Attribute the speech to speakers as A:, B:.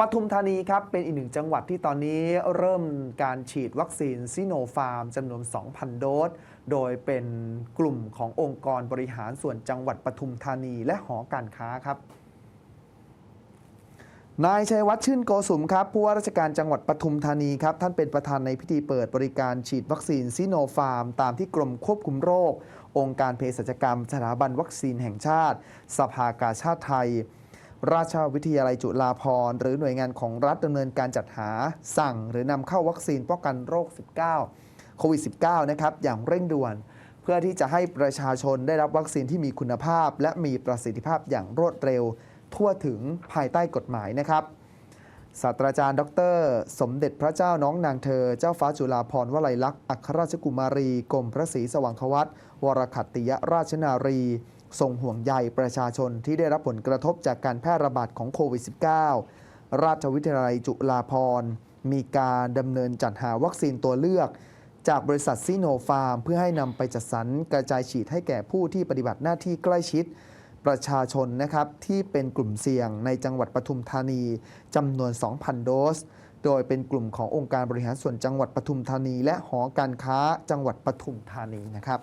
A: ปทุมธานีครับเป็นอีกหนึ่งจังหวัดที่ตอนนี้เริ่มการฉีดวัคซีนซิโนฟาร์มจำนวน 2,000 โดส โดยเป็นกลุ่มขององค์กรบริหารส่วนจังหวัดปทุมธานีและหอการค้าครับนายชัยวัฒน์ชื่นโกสุมครับผู้ว่าราชการจังหวัดปทุมธานีครับท่านเป็นประธานในพิธีเปิดบริการฉีดวัคซีนซิโนฟาร์ม ตามที่กรมควบคุมโรค องค์การเภสัชกรรม สถาบันวัคซีนแห่งชาติ สภากาชาติไทย ราชวิทยาลัยจุฬาภรณ์หรือหน่วยงานของรัฐดำเนินการจัดหาสั่ง หรือนำเข้าวัคซีนป้องกันโรค 19 โควิด -19 นะครับ อย่างเร่งด่วน เพื่อที่จะให้ประชาชนได้รับวัคซีนที่มีคุณภาพ และมีประสิทธิภาพอย่างรวดเร็ว ทั่วถึงภายใต้กฎหมายนะครับศาสตราจารย์ ดร สมเด็จพระเจ้าน้องนางเธอ เจ้าฟ้าจุฬาภรณ์วลัยลักษณ์อัครราชกุมารีกรมพระศรีสว่างควัตวรคัตติยราชนารี ทรงห่วงใยประชาชนที่ได้รับผลกระทบจากการแพร่ระบาดของโควิด -19 ราชวิทยาลัยจุฬาภรณ์มีการดำเนินจัดหาวัคซีนตัวเลือก จากบริษัทซีโนฟาร์ม เพื่อให้นำไปจัดสรรกระจายฉีดให้แก่ผู้ที่ปฏิบัติหน้าที่ใกล้ชิด ประชาชนนะครับที่เป็นกลุ่มเสี่ยงในจังหวัดปทุมธานีจำนวน 2,000 โดส โดยเป็นกลุ่มขององค์การบริหารส่วนจังหวัดปทุมธานี และหอการค้าจังหวัดปทุมธานีนะครับ